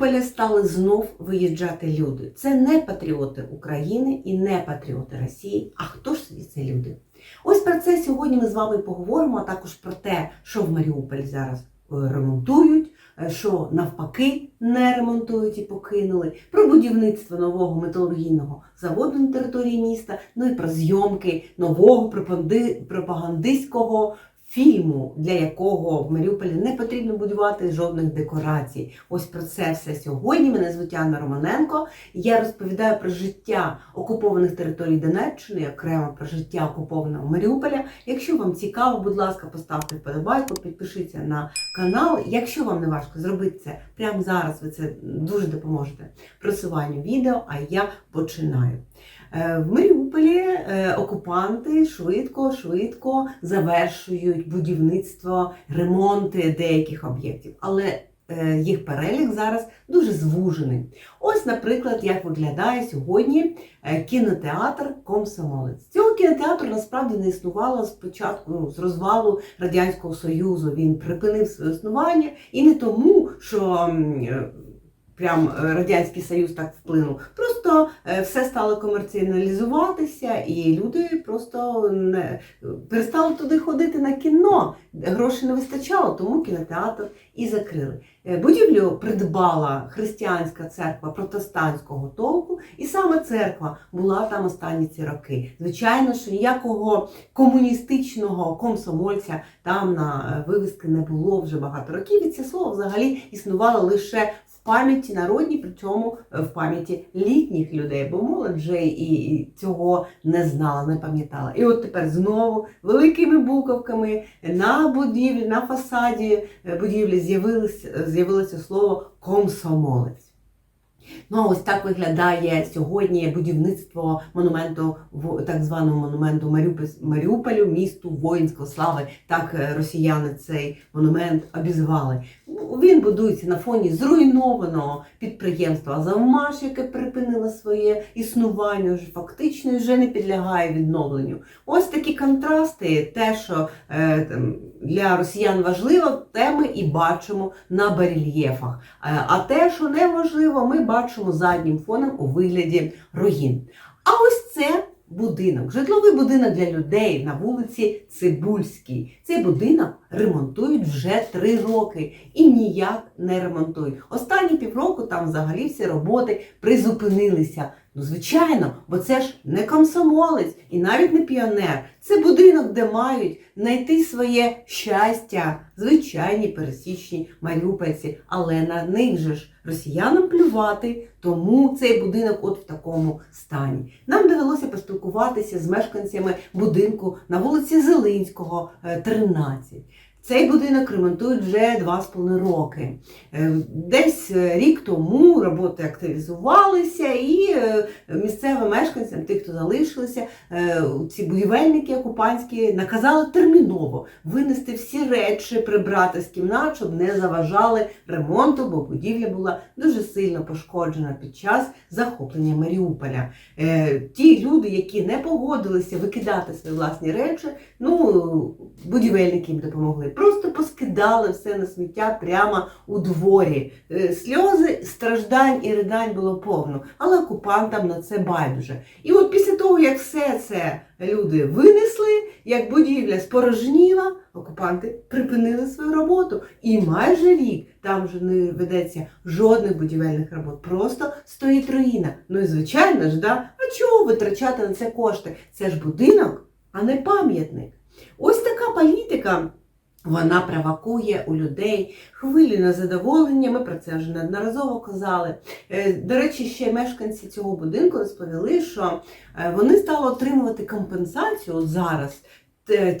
Маріуполя стали знов виїжджати люди. Це не патріоти України і не патріоти Росії. А хто ж тоді це люди? Ось про це сьогодні ми з вами поговоримо, а також про те, що в Маріуполі зараз е, ремонтують, е, що навпаки не ремонтують і покинули, про будівництво нового металургійного заводу на території міста, ну і про зйомки нового пропаганди- пропагандистського фільму, для якого в Маріуполі не потрібно будувати жодних декорацій. Ось про це все сьогодні. Мене звуть Анна Романенко. Я розповідаю про життя окупованих територій Донеччини, окремо про життя окупованого Маріуполя. Якщо вам цікаво, будь ласка, поставте вподобайку, підпишіться на канал. Якщо вам не важко зробити це прямо зараз, ви це дуже допоможете просуванню відео, а я починаю. Е, В Маріуполі е, окупанти швидко, швидко завершують будівництво, ремонти деяких об'єктів, але е, їх перелік зараз дуже звужений. Ось, наприклад, як виглядає сьогодні кінотеатр Комсомолець. Цього кінотеатру насправді не існувало спочатку ну, з розвалу Радянського Союзу. Він припинив своє існування і не тому, що прям Радянський Союз так вплинув. Просто е, все стало комерціоналізуватися, і люди просто не перестали туди ходити на кіно. Грошей не вистачало, тому кінотеатр і закрили. Е, Будівлю придбала християнська церква протестантського толку, і саме церква була там останні ці роки. Звичайно, що ніякого комуністичного комсомольця там на е, вивіски не було вже багато років. І це слово взагалі існувало лише в пам'яті народній, причому е, в пам'яті літніх людей, бо молодь вже і, цього не знала, не пам'ятала. І от тепер знову великими буковками на будівлі, на фасаді е, будівлі з'явилося, слово комсомолець. Ну, ось так виглядає сьогодні будівництво монументу так званому монументу Маріуполю, місту воїнської слави. Так е, росіяни цей монумент обізвали. Він будується на фоні зруйнованого підприємства Азовмаш, яке припинило своє існування, вже фактично вже не підлягає відновленню. Ось такі контрасти, те, що е, для росіян важливо, те ми і бачимо на барельєфах. Е, А те, що не важливо, ми бачимо заднім фоном у вигляді руїн. А ось це будинок, житловий будинок для людей на вулиці Цибульській. Цей будинок ремонтують вже три роки і ніяк не ремонтують. Останні півроку там взагалі всі роботи призупинилися. Ну, звичайно, бо це ж не комсомолець і навіть не піонер. Це будинок, де мають знайти своє щастя, звичайні пересічні маріупольці, але на них же ж росіянам плювати, тому цей будинок от в такому стані. Нам довелося поспілкуватися з мешканцями будинку на вулиці Зелинського, е, 13. Цей будинок ремонтують вже два з половиною роки. Е, Десь е, рік тому роботи активізувалися, і е, місцевим мешканцям, тих, хто залишилися, ці будівельники окупантські наказали терміново винести всі речі, прибрати з кімнат, щоб не заважали ремонту, бо будівля була дуже сильно пошкоджена під час захоплення Маріуполя. Ті люди, які не погодилися викидати свої власні речі, ну будівельники їм допомогли. Просто поскидали все на сміття прямо у дворі. Е, Сльози, страждань і ридань було повно, але окупантам на це байдуже. І от після того, як все це люди винесли, як будівля спорожніла, окупанти припинили свою роботу. І майже рік там вже не ведеться жодних будівельних робот. Просто стоїть руїна. Ну і звичайно ж, да? а чого витрачати на це кошти? Це ж будинок, а не пам'ятник. Ось така політика. Вона провокує у людей хвилі незадоволення. Ми про це вже неодноразово казали. Е, До речі, ще мешканці цього будинку розповіли, що е, вони стали отримувати компенсацію зараз.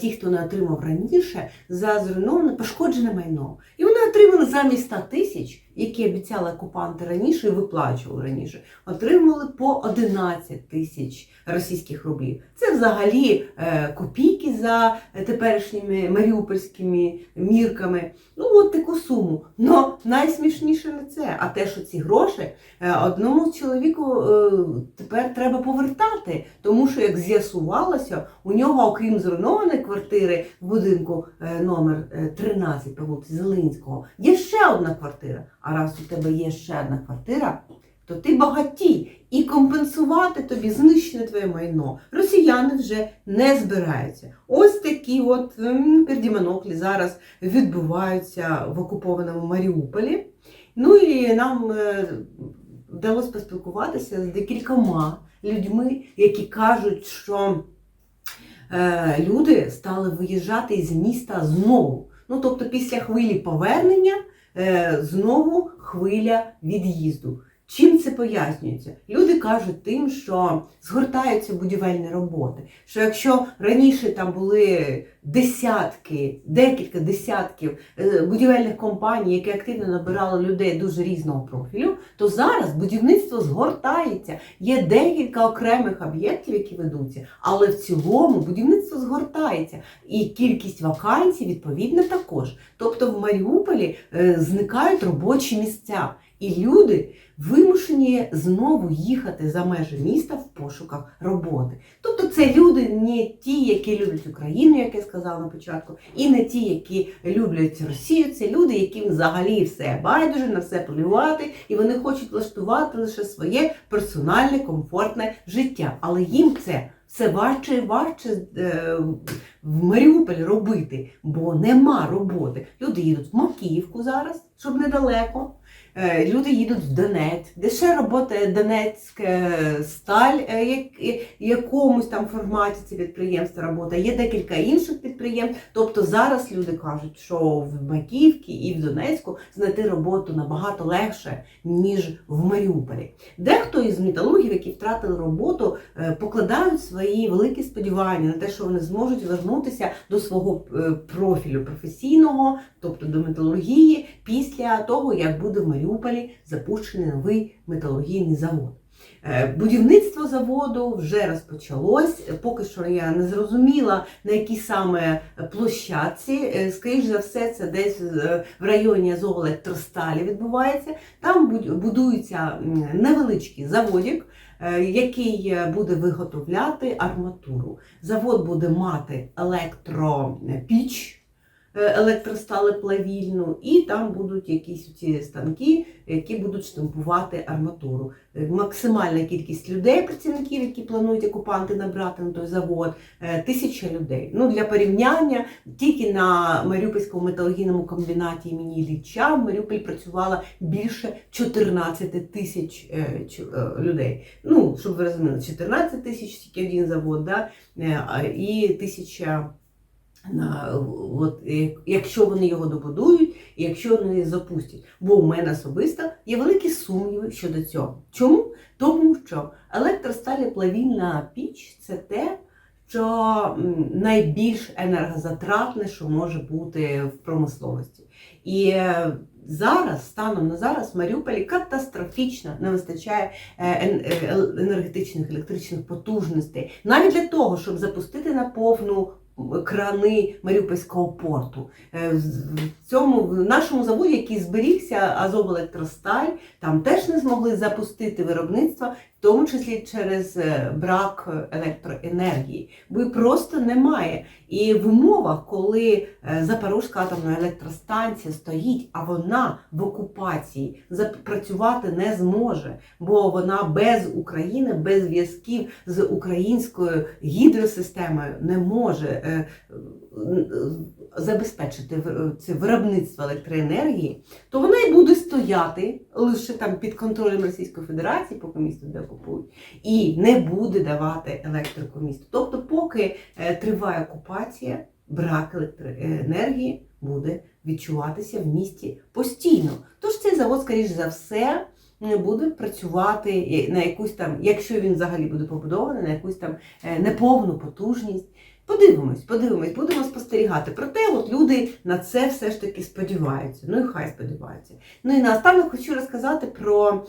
Ті, хто не отримав раніше, за зруйноване пошкоджене майно. І вони отримали замість 100 тисяч, які обіцяли окупанти раніше і виплачували раніше, отримали по 11 тисяч російських рублів. Це взагалі е, копійки за теперішніми маріупольськими мірками. Ну, от таку суму. Но найсмішніше не це, а те, що ці гроші е, одному чоловіку е, тепер треба повертати, тому що, як з'ясувалося, у нього, окрім зруйнованої квартири в будинку номер е, 13 по вулиці Зеленського, є ще одна квартира. А раз у тебе є ще одна квартира, то ти багатій. І компенсувати тобі знищене твоє майно росіяни вже не збираються. Ось такі от пердімоноклі зараз відбуваються в окупованому Маріуполі. Ну і нам е, вдалося поспілкуватися з декількома людьми, які кажуть, що е, люди стали виїжджати із міста знову. Ну, тобто, після хвилі повернення знову хвиля від'їзду. Чим це пояснюється? Люди кажуть тим, що згортаються будівельні роботи. Що якщо раніше там були десятки, декілька десятків е, будівельних компаній, які активно набирали людей дуже різного профілю, то зараз будівництво згортається. Є декілька окремих об'єктів, які ведуться, але в цілому будівництво згортається. І кількість вакансій відповідно також. Тобто в Маріуполі е, зникають робочі місця, і люди вимушені знову їхати за межі міста в пошуках роботи. Тобто це люди не ті, які люблять Україну, як я сказала на початку, і не ті, які люблять Росію. Це люди, яким взагалі все байдуже, на все плювати, і вони хочуть влаштувати лише своє персональне, комфортне життя. Але їм це все важче і важче е, в Маріуполі робити, бо нема роботи. Люди їдуть в Макіївку зараз, щоб недалеко. Е, Люди їдуть в Донець, де ще працює Донецька сталь, е, як- якомусь там форматі це підприємство працює. Є декілька інших підприємств. Тобто зараз люди кажуть, що в Макіївці і в Донецьку знайти роботу набагато легше, ніж в Маріуполі. Дехто із металургів, які втратили роботу, е, покладають свої великі сподівання на те, що вони зможуть вернутися до свого е, профілю професійного, тобто до металургії, після того, як буде в Маріуполі запущений новий металургійний завод. Е, Будівництво заводу вже розпочалось. Поки що я не зрозуміла, на якій саме площадці. Е, Скоріш за все, це десь е, в районі Азовелектросталі відбувається. Там будується невеличкий заводик, який буде виготовляти арматуру. Завод буде мати електропіч, електросталеплавільну, і там будуть якісь ці станки, які будуть штампувати арматуру. Е, Максимальна кількість людей, працівників, які планують окупанти набрати на той завод, е, тисяча людей. Ну, для порівняння, тільки на Маріупольському металургійному комбінаті імені Ілліча в Маріуполі працювало більше 14 тисяч е, е, людей. Ну, щоб ви розуміли, 14 тисяч тільки один завод, да? е, і тисяча. От, якщо вони його добудують, і якщо вони запустять. Бо у мене особисто є великі сумніви щодо цього. Чому? Тому що електросталеплавільна піч це те, що найбільш енергозатратне, що може бути в промисловості. І е, зараз, станом на зараз, в Маріуполі катастрофічно не вистачає е, е, енергетичних електричних потужностей, навіть для того, щоб запустити на повну крани Маріупольського порту. Е, В цьому в нашому заводі, який зберігся, Азовелектросталь, там теж не змогли запустити виробництво, в тому числі через е, брак електроенергії, бо просто немає. І в умовах, коли е, Запорізька атомна електростанція стоїть, а вона в окупації запрацювати не зможе, бо вона без України, без зв'язків з українською гідросистемою не може е, забезпечити в- це виробництво електроенергії, то вона і буде стояти лише там під контролем Російської Федерації, поки місто де окупують, і не буде давати електрику місту. Тобто, поки е, триває окупація, брак електроенергії буде відчуватися в місті постійно. Тож цей завод, скоріш за все, не буде працювати на якусь там, якщо він взагалі буде побудований, на якусь там е, неповну потужність. Подивимось, подивимось, будемо спостерігати. Проте от люди на це все ж таки сподіваються. Ну і хай сподіваються. Ну і наостанок хочу розказати про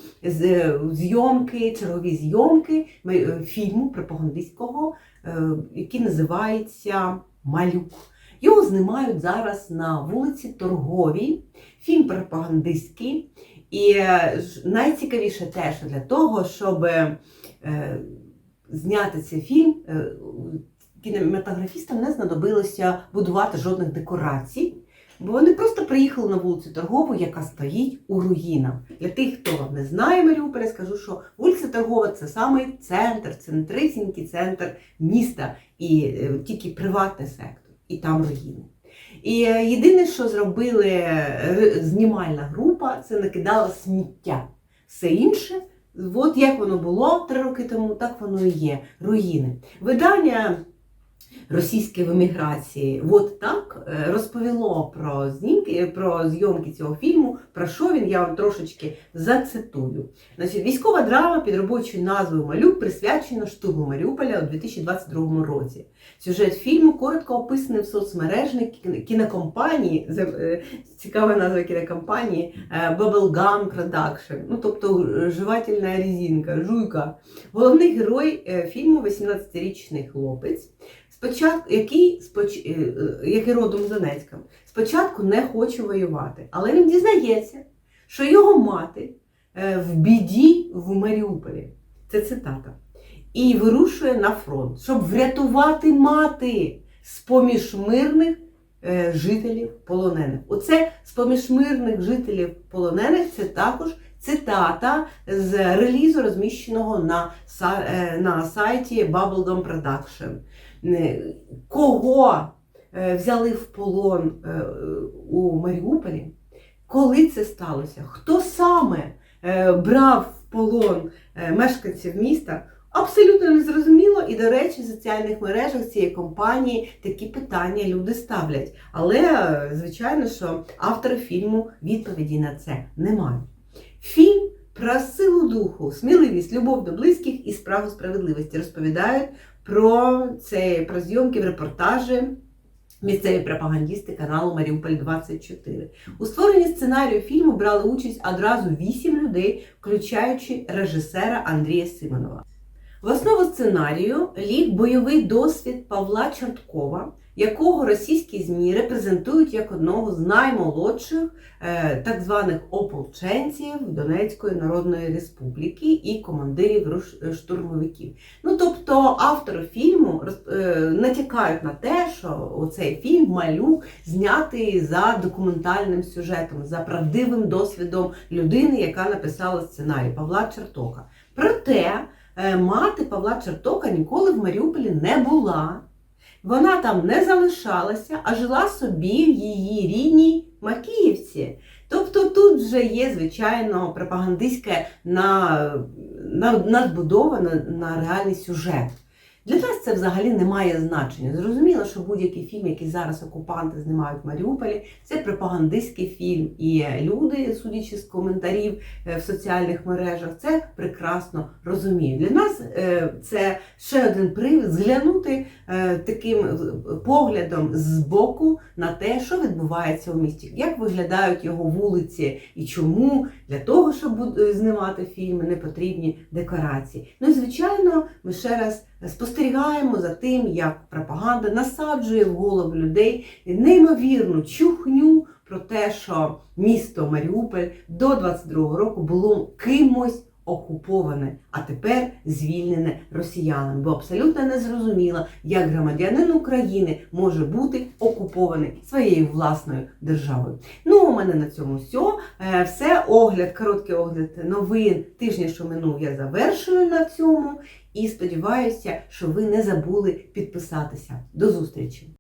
зйомки, чергові зйомки е, фільму пропагандистського, е, який називається Малюк. Його знімають зараз на вулиці Торговій. Фільм пропагандистський. І е, найцікавіше те, що для того, щоб е, зняти цей фільм, е, кінематографістам не знадобилося будувати жодних декорацій. Бо вони просто приїхали на вулицю Торгову, яка стоїть у руїнах. Для тих, хто не знає Маріуполя, скажу, що вулиця Торгова це самий центр, центрисінький центр міста і е, тільки приватний сектор, і там руїни. І е, єдине, що зробили е, знімальна група, це накидала сміття. Все інше, от як воно було три роки тому, так воно і є. Руїни. Видання російське в еміграції, от так е, розповіло про знімки, про зйомки цього фільму. Про що він? Я вам трошечки зацитую. Значить, військова драма під робочою назвою Малюк присвячена штурму Маріуполя у 2022 році. Сюжет фільму коротко описаний в соцмережній кінокомпанії, е, цікава назва кінокомпанії е, Bubblegum Production, ну тобто жувательна резинка, жуйка. Головний герой фільму 18-річний хлопець, спочатку, який, споч... е, е, який родом з Донецька, спочатку не хоче воювати, але він дізнається, що його мати е, в біді в Маріуполі. Це цитата. І вирушує на фронт, щоб врятувати мати з-поміж мирних жителів полонених. Оце з-поміж мирних жителів полонених це також цитата з релізу, розміщеного на, е, на сайті Bubblegum Production. Е, Кого е, взяли в полон у Маріуполі? Коли це сталося? Хто саме брав в полон мешканців міста? Абсолютно не зрозуміло, і, до речі, в соціальних мережах цієї компанії такі питання люди ставлять. Але, звичайно, що автори фільму відповіді на це не мають. Фільм про силу духу, сміливість, любов до близьких і справу справедливості розповідають про це, про зйомки в репортажі місцеві пропагандісти каналу Маріуполь 24. У створенні сценарію фільму брали участь одразу вісім людей, включаючи режисера Андрія Симонова. В основу сценарію ліг бойовий досвід Павла Чорткова, якого російські ЗМІ репрезентують як одного з наймолодших е, так званих ополченців Донецької Народної Республіки і командирів штурмовиків. Ну тобто автори фільму е, натякають на те, що оцей фільм Малюк знятий за документальним сюжетом, за правдивим досвідом людини, яка написала сценарій Павла Чертока. Проте е, мати Павла Чертока ніколи в Маріуполі не була. Вона там не залишалася, а жила собі в її рідній Макіївці. Тобто тут вже є, звичайно, пропагандистське на, на, надбудоване на реальний сюжет. Для нас це взагалі не має значення. Зрозуміло, що будь-який фільм, який зараз окупанти знімають в Маріуполі, це пропагандистський фільм. І люди, судячи з коментарів е, в соціальних мережах, це прекрасно розуміють. Для нас е, це ще один привід зглянути е, таким поглядом збоку на те, що відбувається у місті, як виглядають його вулиці і чому для того, щоб знімати фільми, не потрібні декорації. Ну і звичайно, ми ще раз спостерігаємо за тим, як пропаганда насаджує в голову людей неймовірну чухню про те, що місто Маріуполь до 22-го року було кимось окуповане, а тепер звільнене росіянами. Бо абсолютно не зрозуміло, як громадянин України може бути окупований своєю власною державою. Ну, у мене на цьому все. Все огляд, короткий огляд новин тижня, що минув, я завершую на цьому. І сподіваюся, що ви не забули підписатися. До зустрічі!